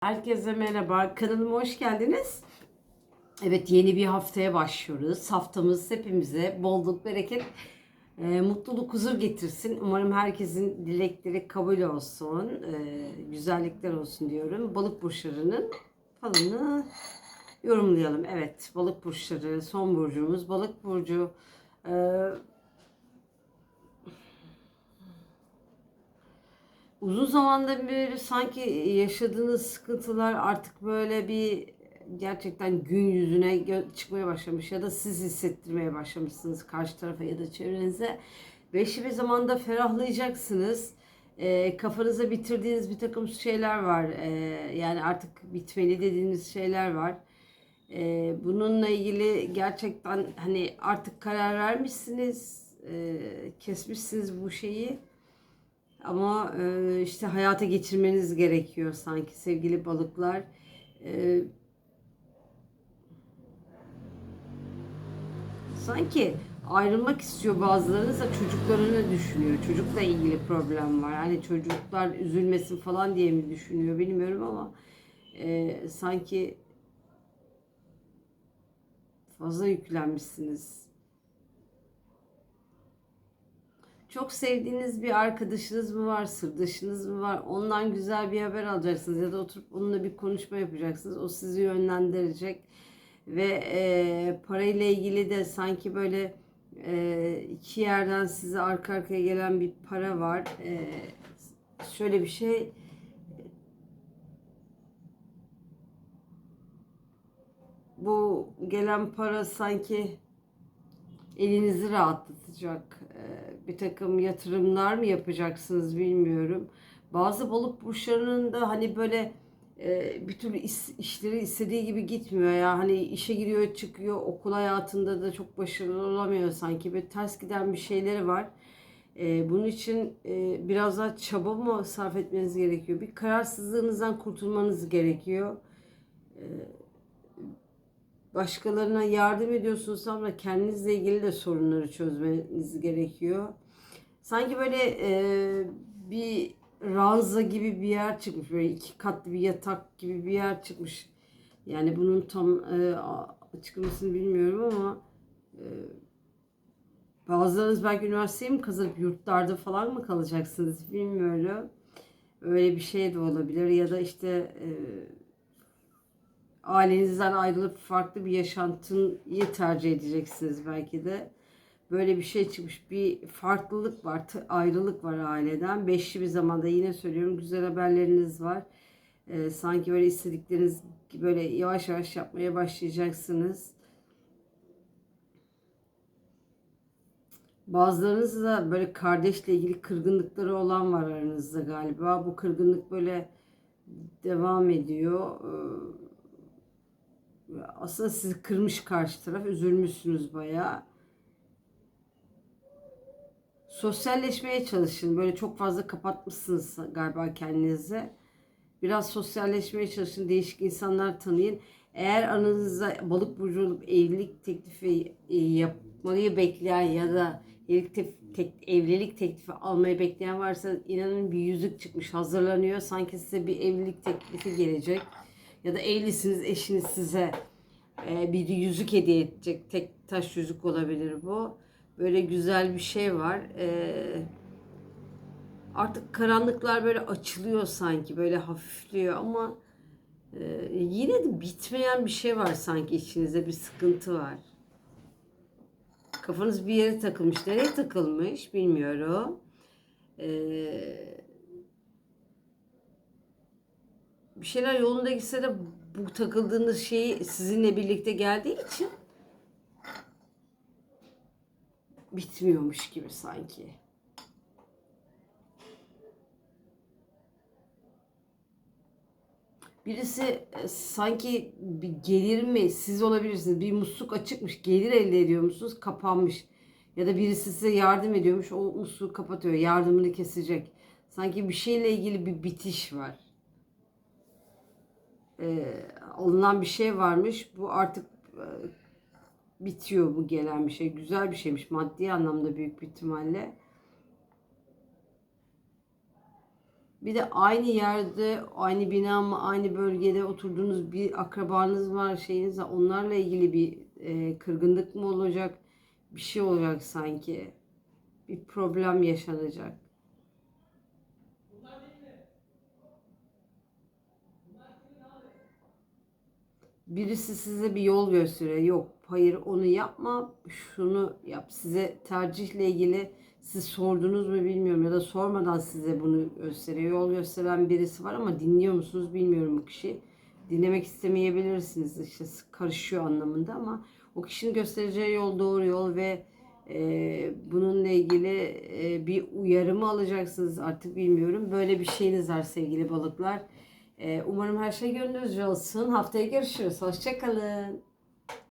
Herkese merhaba. Kanalıma hoş geldiniz. Evet yeni bir haftaya başlıyoruz. Haftamız hepimize bolluk, bereket, e, mutluluk, huzur getirsin. Umarım herkesin dilekleri kabul olsun. e, güzellikler olsun diyorum. Balık burçlarının falını yorumlayalım. Evet balık burçları son burcumuz. Balık burcu e, uzun zamandır beri sanki yaşadığınız sıkıntılar artık böyle bir gerçekten gün yüzüne çıkmaya başlamış ya da siz hissettirmeye başlamışsınız karşı tarafa ya da çevrenize. Ve bir zamanda ferahlayacaksınız. Ee, kafanıza bitirdiğiniz bir takım şeyler var. Ee, yani artık bitmeli dediğiniz şeyler var. Ee, bununla ilgili gerçekten hani artık karar vermişsiniz, e, kesmişsiniz bu şeyi. Ama e, işte hayata geçirmeniz gerekiyor sanki sevgili balıklar. E, sanki ayrılmak istiyor bazılarınız da çocuklarını düşünüyor. Çocukla ilgili problem var. Hani çocuklar üzülmesin falan diye mi düşünüyor bilmiyorum ama e, sanki fazla yüklenmişsiniz. Çok sevdiğiniz bir arkadaşınız mı var, sırdaşınız mı var? Ondan güzel bir haber alacaksınız ya da oturup onunla bir konuşma yapacaksınız. O sizi yönlendirecek ve e, parayla ilgili de sanki böyle e, iki yerden size arka arkaya gelen bir para var. E, şöyle bir şey. Bu gelen para sanki elinizi rahatlatacak. Ee, Bir takım yatırımlar mı yapacaksınız bilmiyorum. Bazı balık burçlarının da hani böyle e, bir türlü işleri istediği gibi gitmiyor ya. Hani işe giriyor çıkıyor okul hayatında da çok başarılı olamıyor sanki. Böyle ters giden bir şeyleri var. Ee, Bunun için e, biraz daha çaba mı sarf etmeniz gerekiyor? Bir kararsızlığınızdan kurtulmanız gerekiyor başkalarına yardım ediyorsunuz ama kendinizle ilgili de sorunları çözmeniz gerekiyor. Sanki böyle e, bir ranza gibi bir yer çıkmış. Böyle iki katlı bir yatak gibi bir yer çıkmış. Yani bunun tam e, açıklamasını bilmiyorum ama e, bazılarınız belki üniversiteye mi kazanıp yurtlarda falan mı kalacaksınız bilmiyorum. Öyle bir şey de olabilir ya da işte e, ailenizden ayrılıp farklı bir yaşantıyı tercih edeceksiniz belki de. Böyle bir şey çıkmış. Bir farklılık var, ayrılık var aileden. Beşli bir zamanda yine söylüyorum güzel haberleriniz var. Ee, sanki böyle istedikleriniz böyle yavaş yavaş yapmaya başlayacaksınız. Bazılarınız da böyle kardeşle ilgili kırgınlıkları olan var aranızda galiba. Bu kırgınlık böyle devam ediyor. Ee, aslında sizi kırmış karşı taraf. Üzülmüşsünüz bayağı. Sosyalleşmeye çalışın. Böyle çok fazla kapatmışsınız galiba kendinizi. Biraz sosyalleşmeye çalışın. Değişik insanlar tanıyın. Eğer aranızda balık burcu olup evlilik teklifi e, yapmayı bekleyen ya da evlilik, tek- tek- evlilik teklifi almayı bekleyen varsa inanın bir yüzük çıkmış hazırlanıyor. Sanki size bir evlilik teklifi gelecek. Ya da evlisiniz eşiniz size e, bir yüzük hediye edecek. Tek taş yüzük olabilir bu. Böyle güzel bir şey var. E, artık karanlıklar böyle açılıyor sanki. Böyle hafifliyor ama e, yine de bitmeyen bir şey var sanki içinizde bir sıkıntı var. Kafanız bir yere takılmış. Nereye takılmış bilmiyorum. Eee bir şeyler yolunda gitse de bu takıldığınız şeyi sizinle birlikte geldiği için bitmiyormuş gibi sanki. Birisi e, sanki bir gelir mi siz olabilirsiniz. Bir musluk açıkmış. Gelir elde ediyor musunuz? Kapanmış. Ya da birisi size yardım ediyormuş. O musluğu kapatıyor. Yardımını kesecek. Sanki bir şeyle ilgili bir bitiş var e, alınan bir şey varmış. Bu artık e, bitiyor bu gelen bir şey. Güzel bir şeymiş maddi anlamda büyük bir ihtimalle. Bir de aynı yerde, aynı bina mı, aynı bölgede oturduğunuz bir akrabanız var, şeyiniz var. Onlarla ilgili bir e, kırgınlık mı olacak? Bir şey olacak sanki. Bir problem yaşanacak. Birisi size bir yol gösteriyor. Yok, hayır onu yapma, şunu yap. Size tercihle ilgili siz sordunuz mu bilmiyorum ya da sormadan size bunu gösteriyor. Yol gösteren birisi var ama dinliyor musunuz bilmiyorum bu kişi. Dinlemek istemeyebilirsiniz işte karışıyor anlamında ama o kişinin göstereceği yol doğru yol ve e, bununla ilgili e, bir uyarı mı alacaksınız artık bilmiyorum. Böyle bir şeyiniz var sevgili balıklar. E, umarım her şey gönlünüzce olsun. Haftaya görüşürüz. Hoşçakalın.